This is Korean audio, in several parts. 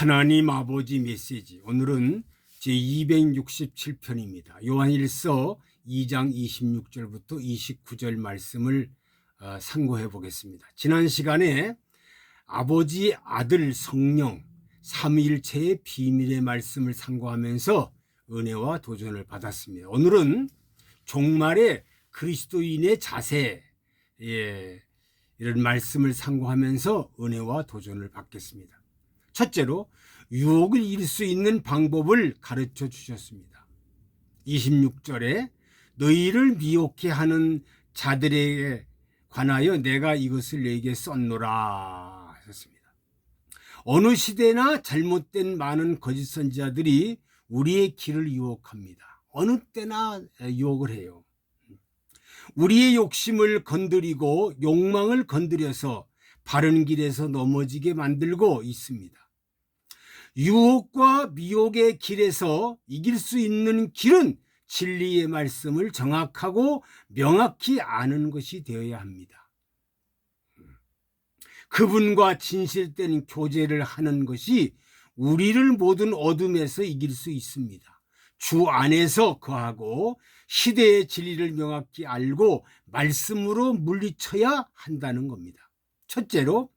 하나님 아버지 메시지 오늘은 제 267편입니다. 요한일서 2장 26절부터 29절 말씀을 어, 상고해 보겠습니다. 지난 시간에 아버지, 아들, 성령 삼위일체의 비밀의 말씀을 상고하면서 은혜와 도전을 받았습니다. 오늘은 종말의 그리스도인의 자세 예, 이런 말씀을 상고하면서 은혜와 도전을 받겠습니다. 첫째로 유혹을 이길 수 있는 방법을 가르쳐 주셨습니다. 26절에 너희를 미혹해 하는 자들에게 관하여 내가 이것을 너에게 썼노라 하셨습니다. 어느 시대나 잘못된 많은 거짓 선지자들이 우리의 길을 유혹합니다. 어느 때나 유혹을 해요. 우리의 욕심을 건드리고 욕망을 건드려서 바른 길에서 넘어지게 만들고 있습니다. 유혹과 미혹의 길에서 이길 수 있는 길은 진리의 말씀을 정확하고 명확히 아는 것이 되어야 합니다. 그분과 진실된 교제를 하는 것이 우리를 모든 어둠에서 이길 수 있습니다. 주 안에서 거하고 시대의 진리를 명확히 알고 말씀으로 물리쳐야 한다는 겁니다. 첫째로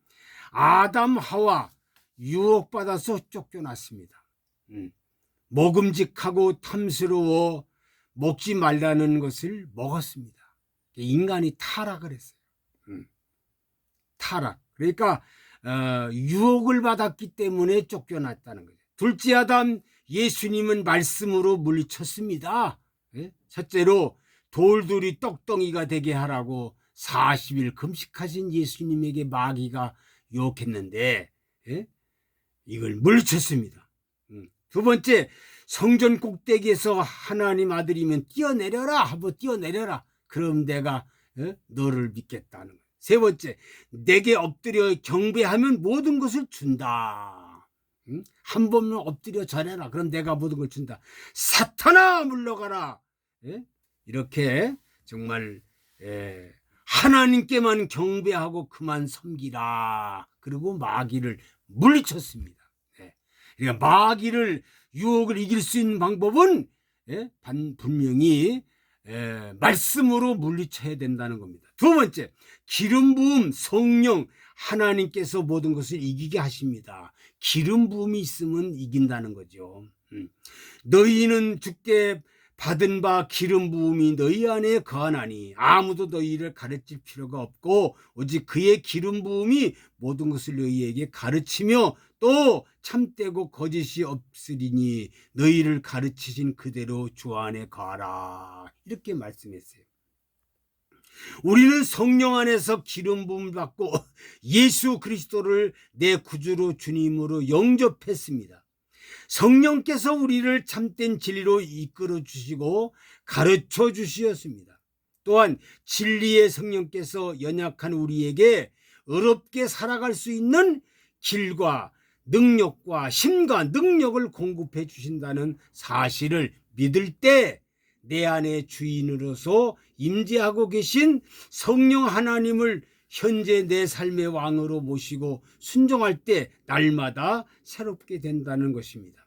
아담 하와 유혹받아서 쫓겨났습니다. 음, 먹음직하고 탐스러워 먹지 말라는 것을 먹었습니다. 인간이 타락을 했어요. 음, 타락. 그러니까 어, 유혹을 받았기 때문에 쫓겨났다는 거죠. 둘째 아담 예수님은 말씀으로 물리쳤습니다. 예? 첫째로 돌돌이 떡덩이가 되게 하라고 40일 금식하신 예수님에게 마귀가 유혹했는데 예? 이걸 물리쳤습니다. 음. 두 번째 성전 꼭대기에서 하나님 아들이면 뛰어내려라 하고 뛰어내려라. 그럼 내가 예? 너를 믿겠다는 거예요. 세 번째 내게 엎드려 경배하면 모든 것을 준다. 음? 한 번만 엎드려 절해라. 그럼 내가 모든 걸 준다. 사탄아 물러가라. 예? 이렇게 정말 예, 하나님께만 경배하고 그만 섬기라. 그리고 마귀를 물리쳤습니다. 예. 그러니까 마귀를 유혹을 이길 수 있는 방법은 예? 반, 분명히 예, 말씀으로 물리쳐야 된다는 겁니다. 두 번째, 기름 부음 성령 하나님께서 모든 것을 이기게 하십니다. 기름 부음이 있으면 이긴다는 거죠. 음. 너희는 주께 받은 바 기름 부음이 너희 안에 거하나니 아무도 너희를 가르칠 필요가 없고 오직 그의 기름 부음이 모든 것을 너희에게 가르치며 또 참되고 거짓이 없으리니 너희를 가르치신 그대로 주 안에 거하라 이렇게 말씀했어요. 우리는 성령 안에서 기름 부음을 받고 예수 그리스도를 내 구주로 주님으로 영접했습니다. 성령께서 우리를 참된 진리로 이끌어 주시고 가르쳐 주시었습니다. 또한 진리의 성령께서 연약한 우리에게 어렵게 살아갈 수 있는 길과 능력과 힘과 능력을 공급해 주신다는 사실을 믿을 때 내 안에 주인으로서 임재하고 계신 성령 하나님을 현재 내 삶의 왕으로 모시고 순종할 때 날마다 새롭게 된다는 것입니다.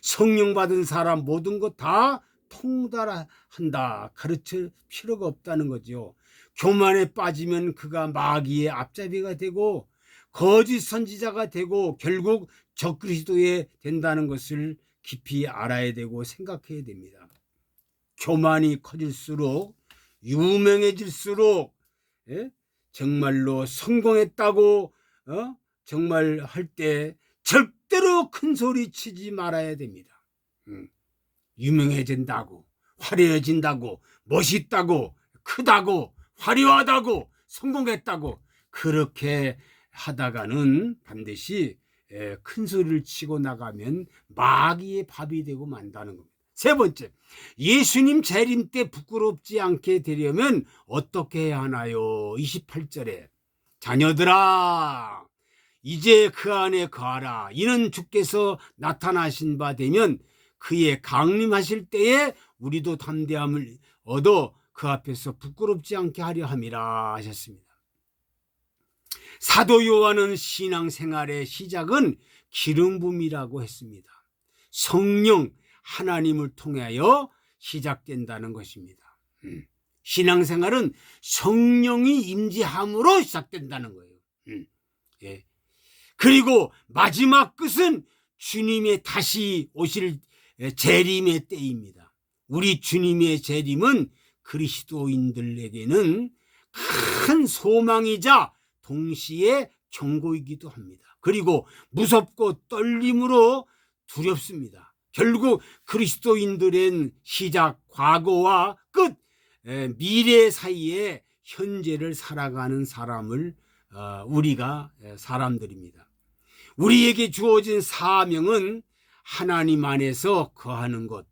성령 받은 사람 모든 것 다 통달한다. 가르칠 필요가 없다는 거죠. 교만에 빠지면 그가 마귀의 앞잡이가 되고 거짓 선지자가 되고 결국 적그리스도에 된다는 것을 깊이 알아야 되고 생각해야 됩니다. 교만이 커질수록 유명해질수록 예? 정말로 성공했다고 어? 정말 할 때 절대 로 큰 소리 치지 말아야 됩니다. 음. 유명해진다고 화려해진다고 멋있다고 크다고 화려하다고 성공했다고 그렇게 하다가는 반드시 큰 소리를 치고 나가면 마귀의 밥이 되고 만다는 겁니다. 세 번째, 예수님 재림 때 부끄럽지 않게 되려면 어떻게 해야 하나요? 28절에 자녀들아 이제 그 안에 거하라 이는 주께서 나타나신 바 되면 그의 강림하실 때에 우리도 담대함을 얻어 그 앞에서 부끄럽지 않게 하려 함이라 하셨습니다. 사도 요한은 신앙생활의 시작은 기름 부음이라고 했습니다. 성령 하나님을 통하여 시작된다는 것입니다. 음. 신앙생활은 성령이 임재함으로 시작된다는 거예요. 음. 예. 그리고 마지막 끝은 주님의 다시 오실 재림의 때입니다. 우리 주님의 재림은 그리스도인들에게는 큰 소망이자 동시에 경고이기도 합니다. 그리고 무섭고 떨림으로 두렵습니다. 결국 그리스도인들의 시작, 과거와 끝, 미래 사이에 현재를 살아가는 사람을 어, 우리가 사람들입니다. 우리에게 주어진 사명은 하나님 안에서 거하는 것.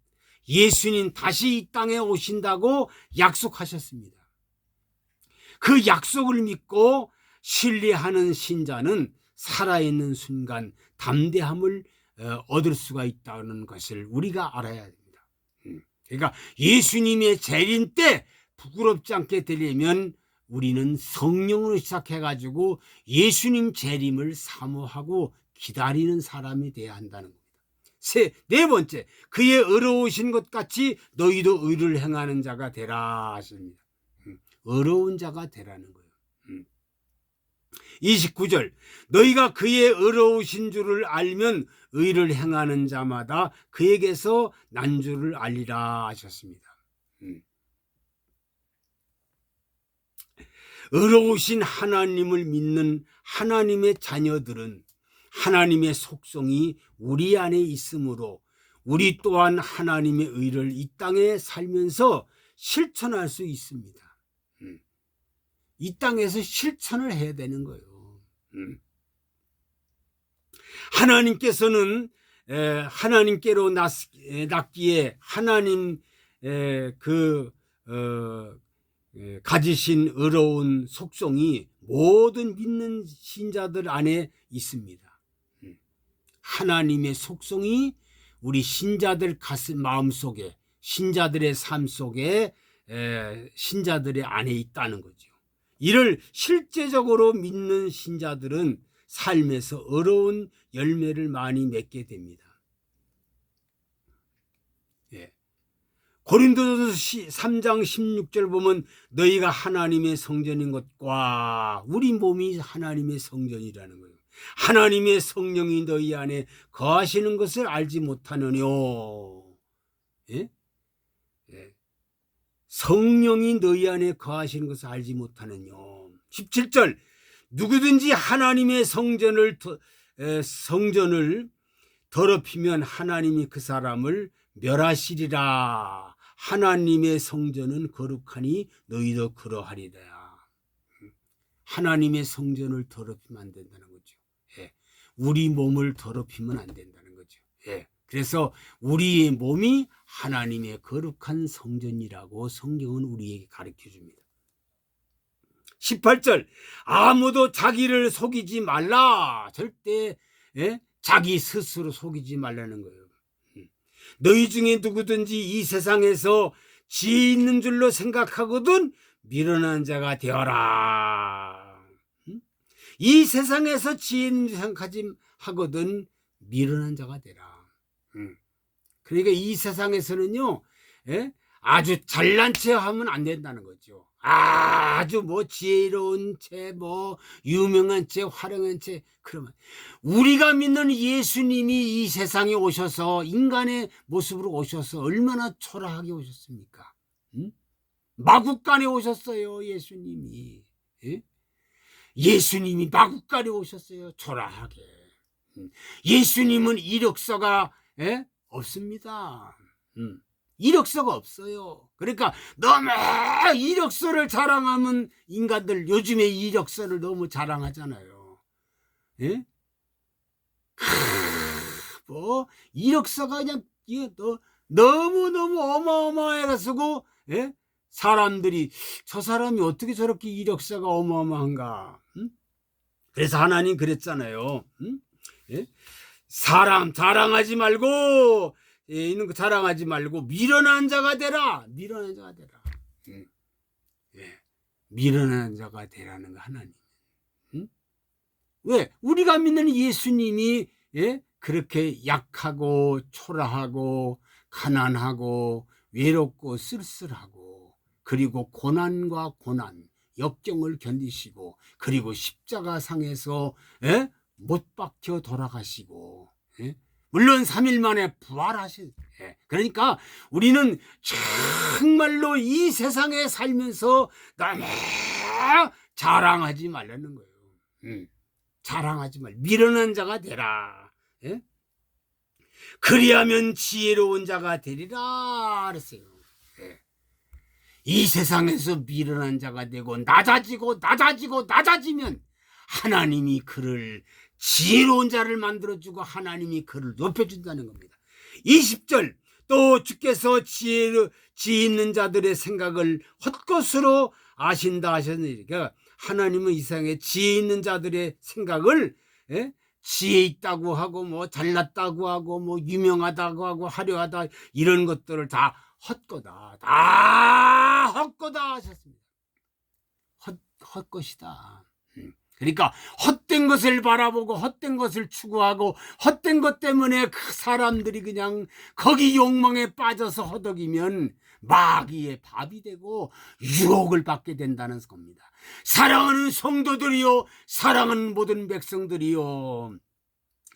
예수님 다시 이 땅에 오신다고 약속하셨습니다. 그 약속을 믿고 신뢰하는 신자는 살아있는 순간 담대함을 어, 얻을 수가 있다는 것을 우리가 알아야 됩니다. 음. 그러니까 예수님의 재림 때 부끄럽지 않게 되려면 우리는 성령으로 시작해가지고 예수님 재림을 사모하고 기다리는 사람이 되어야 한다는 겁니다. 세, 네 번째, 그의 의로우신 것 같이 너희도 의를 행하는 자가 되라 하십니다. 음, 의로운 자가 되라는 거예요. 29절, 너희가 그의 의로우신 줄을 알면 의를 행하는 자마다 그에게서 난 줄을 알리라 하셨습니다. 음. 의로우신 하나님을 믿는 하나님의 자녀들은 하나님의 속성이 우리 안에 있으므로 우리 또한 하나님의 의를 이 땅에 살면서 실천할 수 있습니다. 음. 이 땅에서 실천을 해야 되는 거예요. 음. 하나님께서는 하나님께로 낳기에 하나님 그 어, 가지신 의로운 속성이 모든 믿는 신자들 안에 있습니다. 음. 하나님의 속성이 우리 신자들 가슴 마음 속에 신자들의 삶 속에 신자들의 안에 있다는 거죠. 이를 실제적으로 믿는 신자들은 삶에서 어려운 열매를 많이 맺게 됩니다. 예. 고린도전서 3장 16절 보면 너희가 하나님의 성전인 것과 우리 몸이 하나님의 성전이라는 거예요. 하나님의 성령이 너희 안에 거하시는 것을 알지 못하느뇨. 예? 예. 성령이 너희 안에 거하시는 것을 알지 못하느뇨. 17절 누구든지 하나님의 성전을 성전을 더럽히면 하나님이 그 사람을 멸하시리라. 하나님의 성전은 거룩하니 너희도 그러하리라. 하나님의 성전을 더럽히면 안 된다는 거죠. 예. 우리 몸을 더럽히면 안 된다는 거죠. 예. 그래서 우리의 몸이 하나님의 거룩한 성전이라고 성경은 우리에게 가르쳐 줍니다. 18절 아무도 자기를 속이지 말라 절대 예? 자기 스스로 속이지 말라는 거예요 음. 너희 중에 누구든지 이 세상에서 지혜 있는 줄로 생각하거든 미련한 자가 되어라 음? 이 세상에서 지혜 있는 줄 생각하지 하거든 미련한 자가 되라 음. 그러니까 이 세상에서는요 예? 아주 잘난 체 하면 안 된다는 거죠 아주 뭐 지혜로운 채, 뭐 유명한 채, 화려한 채 그러면 우리가 믿는 예수님이 이 세상에 오셔서 인간의 모습으로 오셔서 얼마나 초라하게 오셨습니까? 응? 마국간에 오셨어요, 예수님이. 예? 예수님이 마국간에 오셨어요, 초라하게. 예수님은 이력서가 예? 없습니다. 음. 이력서가 없어요. 그러니까 너무 이력서를 자랑하면 인간들 요즘에 이력서를 너무 자랑하잖아요. 예? 뭐 이력서가 그냥 너무 너무 어마어마해가지고 예? 사람들이 저 사람이 어떻게 저렇게 이력서가 어마어마한가? 응? 그래서 하나님 그랬잖아요. 응? 예? 사람 자랑하지 말고 예, 있는 거 자랑하지 말고 미련한 자가 되라. 미련한 자가 되라. 예. 예. 미련한 자가 되라는 거 하나님. 응? 왜? 우리가 믿는 예수님이 예? 그렇게 약하고 초라하고 가난하고 외롭고 쓸쓸하고 그리고 고난과 고난 역경을 견디시고 그리고 십자가 상에서 예? 못 박혀 돌아가시고 예? 물론 3일 만에 부활하신 예. 그러니까 우리는 정말로 이 세상에 살면서 너무 자랑하지 말라는 거예요. 음. 자랑하지 말. 미련한 자가 되라. 예? 그리하면 지혜로운 자가 되리라 그랬어요. 예. 이 세상에서 미련한 자가 되고 낮아지고 낮아지고 낮아지면 하나님이 그를 지혜로운 자를 만들어주고 하나님이 그를 높여준다는 겁니다. 20절 또 주께서 지혜로 지혜 있는 자들의 생각을 헛것으로 아신다 하셨느니까 그러니까 하나님은 이 세상에 지혜 있는 자들의 생각을 예? 지혜 있다고 하고 뭐 잘났다고 하고 뭐 유명하다고 하고 화려하다 이런 것들을 다 헛거다 다 헛거다 하셨습니다. 헛 헛것이다. 음. 그러니까 헛된 것을 바라보고 헛된 것을 추구하고 헛된 것 때문에 그 사람들이 그냥 거기 욕망에 빠져서 허덕이면 마귀의 밥이 되고 유혹을 받게 된다는 겁니다. 사랑하는 성도들이요, 사랑하는 모든 백성들이요.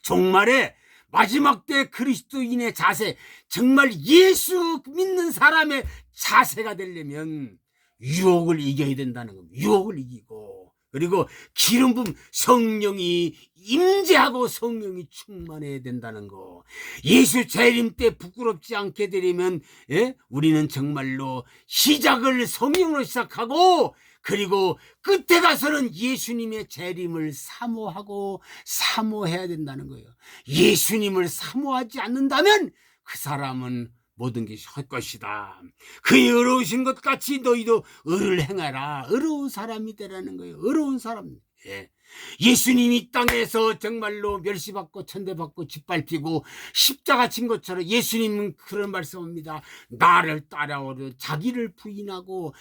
종말에 마지막 때 그리스도인의 자세, 정말 예수 믿는 사람의 자세가 되려면 유혹을 이겨야 된다는 겁니다. 유혹을 이기고 그리고 기름 부음 성령이 임재하고 성령이 충만해야 된다는 거. 예수 재림 때 부끄럽지 않게 되려면 예? 우리는 정말로 시작을 성령으로 시작하고 그리고 끝에 가서는 예수님의 재림을 사모하고 사모해야 된다는 거예요. 예수님을 사모하지 않는다면 그 사람은 모든 것이 헛것이다. 그의 의로우신 것 같이 너희도 의를 행하라. 의로운 사람이 되라는 거예요. 의로운 사람. 예. 예수님이 이 땅에서 정말로 멸시받고 천대받고 짓밟히고 십자가 친 것처럼 예수님은 그런 말씀합니다. 나를 따라오려 자기를 부인하고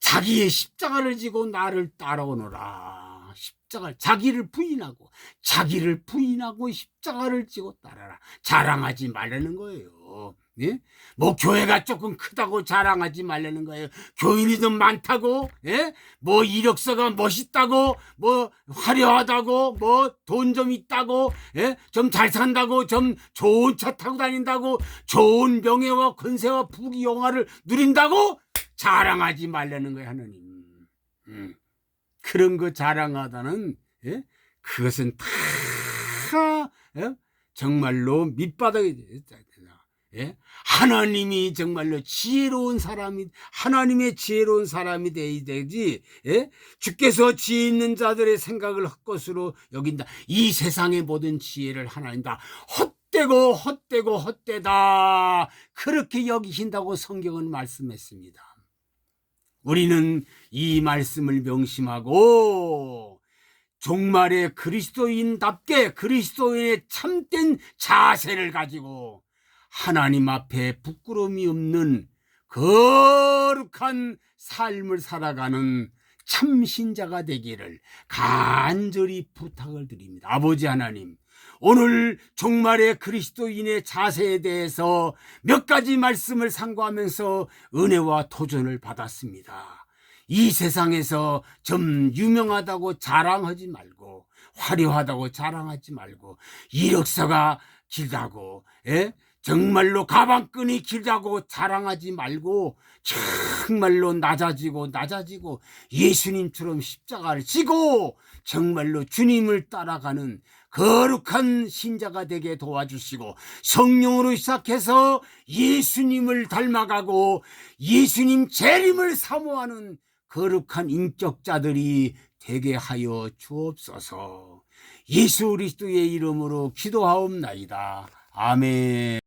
자기의 십자가를 지고 나를 따라오너라. 십자가 자기를 부인하고 자기를 부인하고 십자가를 지고 따라라. 자랑하지 말라는 거예요. 예? 뭐 교회가 조금 크다고 자랑하지 말라는 거예요. 교인이 좀 많다고, 예? 뭐 이력서가 멋있다고, 뭐 화려하다고, 뭐 돈 좀 있다고, 예? 좀 잘 산다고, 좀 좋은 차 타고 다닌다고, 좋은 명예와 권세와 부귀 영화를 누린다고 자랑하지 말라는 거예요, 하나님. 음. 그런 거 자랑하다는 예? 그것은 다 예? 정말로 밑바닥에 예? 하나님이 정말로 지혜로운 사람이 하나님의 지혜로운 사람이 되어야 되지 예? 주께서 지혜 있는 자들의 생각을 헛것으로 여긴다 이 세상의 모든 지혜를 하나님 다 헛되고 헛되고 헛되다 그렇게 여기신다고 성경은 말씀했습니다 우리는 이 말씀을 명심하고 종말의 그리스도인답게 그리스도인의 참된 자세를 가지고 하나님 앞에 부끄러움이 없는 거룩한 삶을 살아가는 참신자가 되기를 간절히 부탁을 드립니다. 아버지 하나님, 오늘 종말의 그리스도인의 자세에 대해서 몇 가지 말씀을 상고하면서 은혜와 도전을 받았습니다. 이 세상에서 좀 유명하다고 자랑하지 말고 화려하다고 자랑하지 말고 이력서가 길다고 예? 정말로 가방끈이 길다고 자랑하지 말고 정말로 낮아지고 낮아지고 예수님처럼 십자가를 지고 정말로 주님을 따라가는 거룩한 신자가 되게 도와주시고 성령으로 시작해서 예수님을 닮아가고 예수님 재림을 사모하는 거룩한 인격자들이 되게 하여 주옵소서. 예수 그리스도의 이름으로 기도하옵나이다. 아멘.